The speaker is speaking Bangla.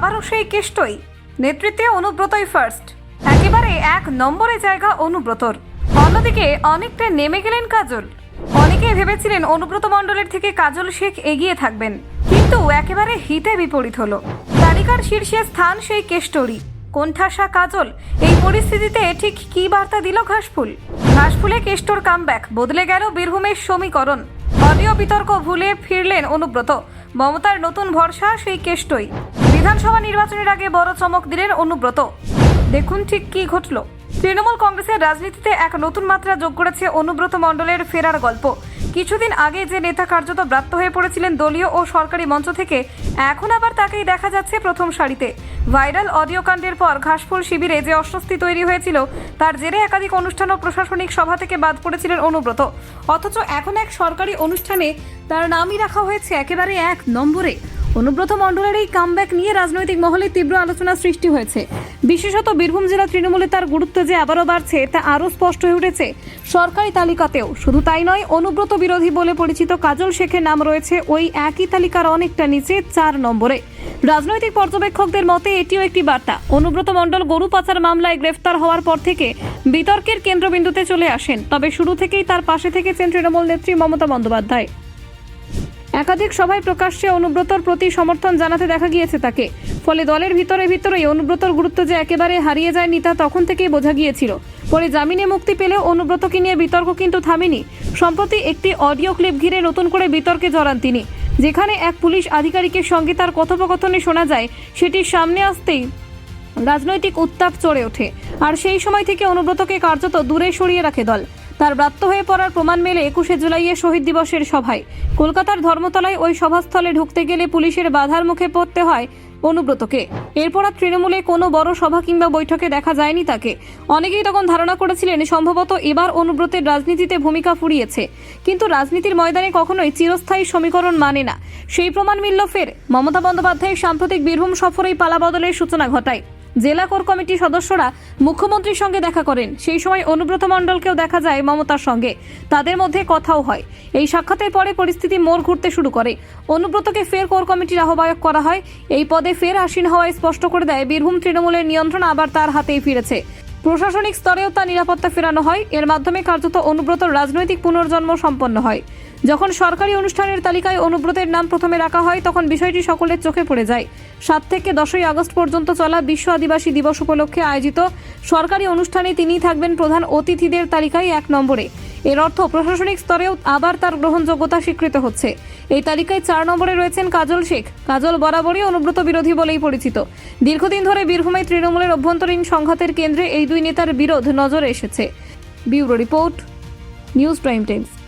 আবারও সেই কেষ্টই। নেতৃত্বে অনুব্রতই ফার্স্ট একেবারে এক নম্বরে জায়গা অনুব্রতর। অন্যদিকে অনেকটা নেমে গেলেন কাজল। অনেকে ভেবেছিলেন অনুব্রত মণ্ডলের থেকে কাজল শেখ এগিয়ে থাকবেন। কিন্তু একেবারে হিতে বিপরীত হলো। তালিকার শীর্ষে স্থান সেই কেষ্টরই। কোণঠাসা কাজল, এই পরিস্থিতিতে ঠিক কী বার্তা দিল ঘাসফুল? ঘাসফুলে কেষ্টর কামব্যাক বদলে গেল বীরভূমের সমীকরণ। অডিও বিতর্ক ভুলে ফিরলেন অনুব্রত। মমতার নতুন ভরসা সেই কেষ্টই। বিধানসভা নির্বাচনের আগে বড় চমক দিলেন অনুব্রত। দেখুন ঠিক কি ঘটলো। তৃণমূল কংগ্রেসের রাজনীতিতে এক নতুন মাত্রা যোগ করেছে অনুব্রত মণ্ডলের ফেরার গল্প। কিছুদিন আগে যে নেতা কার্যত ব্রাত্য হয়ে পড়েছিলেন দলীয় ও সরকারি মঞ্চ থেকে, এখন আবার তাকেই দেখা যাচ্ছে প্রথম সারিতে। ভাইরাল অডিও কাণ্ডের পর ঘাসফুল শিবিরে যে অস্বস্তি তৈরি হয়েছিল, তার জেরে একাধিক অনুষ্ঠান ও প্রশাসনিক সভা থেকে বাদ পড়েছিলেন অনুব্রত। অথচ এখন এক সরকারি অনুষ্ঠানে তার নামই রাখা হয়েছে একেবারে এক নম্বরে। অনুব্রত মণ্ডলের এই কামব্যাক নিয়ে রাজনৈতিক মহলে তীব্র আলোচনা সৃষ্টি হয়েছে। বিশেষত বীরভূম জেলা তৃণমূলে তার গুরুত্ব যে আবারও বাড়ছে, তা আরও স্পষ্ট হয়ে উঠেছে। সরকারি তালিকাতেও শুধু তাই নয়, অনুব্রত বিরোধী বলে পরিচিত কাজল শেখের নাম রয়েছে ওই একই তালিকার অনেকটা নিচে, চার নম্বরে। রাজনৈতিক পর্যবেক্ষকদের মতে এটিও একটি বার্তা। অনুব্রত মণ্ডল গরু পাচার মামলায় গ্রেফতার হওয়ার পর থেকে বিতর্কের কেন্দ্রবিন্দুতে চলে আসেন। তবে শুরু থেকেই তার পাশে থেকেছেন তৃণমূল নেত্রী মমতা বন্দ্যোপাধ্যায়। একাধিক সভায় প্রকাশ্যে অনুব্রতর প্রতি সমর্থন জানাতে দেখা গিয়েছে তাকে। ফলে দলের ভিতরে ভিতরেই অনুব্রতর গুরুত্ব যে একেবারে হারিয়ে যায়নি তা তখন থেকেই বোঝা গিয়েছিল। পরে জামিনে মুক্তি পেলেও অনুব্রতকে নিয়ে বিতর্ক কিন্তু থামেনি। সম্প্রতি একটি অডিও ক্লিপ ঘিরে নতুন করে বিতর্কে জড়ান তিনি, যেখানে এক পুলিশ আধিকারিকের সঙ্গে তার কথোপকথনে শোনা যায় সেটির সামনে আসতেই রাজনৈতিক উত্তাপ চড়ে ওঠে। আর সেই সময় থেকে অনুব্রতকে কার্যত দূরে সরিয়ে রাখে দল। তার ব্রাত্য হয়ে পড়ার প্রমাণ মেলে একুশে জুলাইয়ে শহীদ দিবসের সভায়। কলকাতার ধর্মতলায় ওই সভাস্থলে ঢুকতে গেলে পুলিশের বাধার মুখে পড়তে হয় অনুব্রতকে। এরপর আর তৃণমূলে কোনো বড় সভা কিংবা বৈঠকে দেখা যায়নি তাকে। অনেকেই তখন ধারণা করেছিলেন সম্ভবত এবার অনুব্রতের রাজনীতিতে ভূমিকা ফুরিয়েছে। কিন্তু রাজনীতির ময়দানে কখনোই চিরস্থায়ী সমীকরণ মানে না। সেই প্রমাণ মিলল ফের। মমতা বন্দ্যোপাধ্যায়ের সাম্প্রতিক বীরভূম সফরেই পালাবদলের সূচনা ঘটায়। জেলা কোর কমিটির সদস্যরা মুখ্যমন্ত্রীর সঙ্গে দেখা করেন। সেই সময় অনুব্রত মণ্ডলকেও দেখা যায় মমতার সঙ্গে। তাদের মধ্যে কথাও হয়। এই সাক্ষাতের পরে পরিস্থিতি মোড় ঘুরতে শুরু করে। অনুব্রতকে ফের কোর কমিটির আহ্বায়ক করা হয়। এই পদে ফের আসীন হওয়ায় স্পষ্ট করে দেয়, বীরভূম তৃণমূলের নিয়ন্ত্রণ আবার তার হাতেই ফিরেছে। প্রশাসনিক স্তরেও তা নিরাপত্তা ফেরানো হয়। এর মাধ্যমে কার্যত অনুব্রত রাজনৈতিক পুনর্জন্ম সম্পন্ন হয়। যখন সরকারি অনুষ্ঠানের তালিকায় অনুব্রতের নাম প্রথমে রাখা হয়, তখন বিষয়টি সকলের চোখে পড়ে যায়। সাত থেকে দশই আগস্ট পর্যন্ত চলা বিশ্ব আদিবাসী দিবস উপলক্ষে আয়োজিত সরকারি অনুষ্ঠানে তিনি থাকবেন প্রধান অতিথিদের তালিকায় এক নম্বরে। এর অর্থ প্রশাসনিক স্তরেও আবার তার গ্রহণযোগ্যতা স্বীকৃত হচ্ছে। এই তালিকায় চার নম্বরে রয়েছেন কাজল শেখ। কাজল বরাবরই অনুব্রত বিরোধী বলেই পরিচিত। দীর্ঘদিন ধরে বীরভূমে তৃণমূলের অভ্যন্তরীণ সংঘাতের কেন্দ্রে এই দুই নেতার বিরোধ নজরে এসেছে। Bureau report, news prime times